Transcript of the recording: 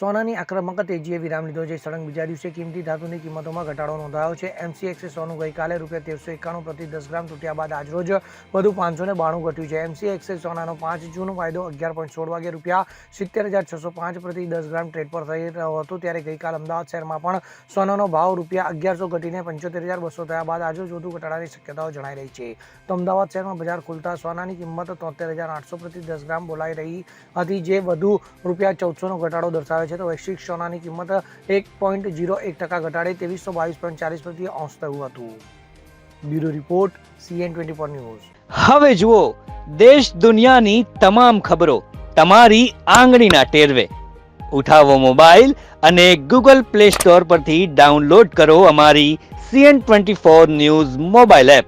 સોનાની આક્રમક તેજીએ વિરામ લીધો છે. સળંગ બીજા દિવસે કિંમતી ધાતુની કિંમતોમાં ઘટાડો નોંધાયો છે. એમસીએક્સે સોનું ગઈકાલે રૂપિયા તેરસો એકાણું પ્રતિ દસ ગ્રામ તૂટ્યા બાદ આજરોજ વધુ પાંચસો ને બાણું ઘટ્યું છે. એમસીએક્સે સોનાનો પાંચ જૂન વાયદો અગિયાર પોઈન્ટ સોળ વાગે રૂપિયા સિત્તેર હજાર છસો પાંચ પ્રતિ દસ ગ્રામ ટ્રેડ પર થઈ રહ્યો હતો. ત્યારે ગઈકાલ અમદાવાદ શહેરમાં પણ સોનાનો ભાવ રૂપિયા અગિયારસો ઘટીને પંચોતેર હજાર બસો થયા બાદ આજરોજ વધુ ઘટાડાની શક્યતાઓ જણાઈ રહી છે. તો અમદાવાદ શહેરમાં બજાર ખુલતા સોનાની કિંમત તોતેર હજાર આઠસો પ્રતિ દસ ગ્રામ બોલાઈ રહી હતી, જે વધુ રૂપિયા ચૌદસોનો ઘટાડો દર્શાવે છે તો વૈશ્વિક સોનાની કિંમત એક પોઈન્ટ જીરો એક ટકા ઘટાડે ત્રેવીસો બાવીસ પોઈન્ટ ચાલીસ પ્રતિ ઓન્સ થયું હતું. Bureau report CN twenty four news. હવે જુઓ, દેશ દુનિયાની તમામ ખબરો તમારી આંગળીના ટેરવે. ઉઠાવો મોબાઈલ અને ગૂગલ પ્લે સ્ટોર પરથી ડાઉનલોડ કરો અમારી CN twenty four news mobile app.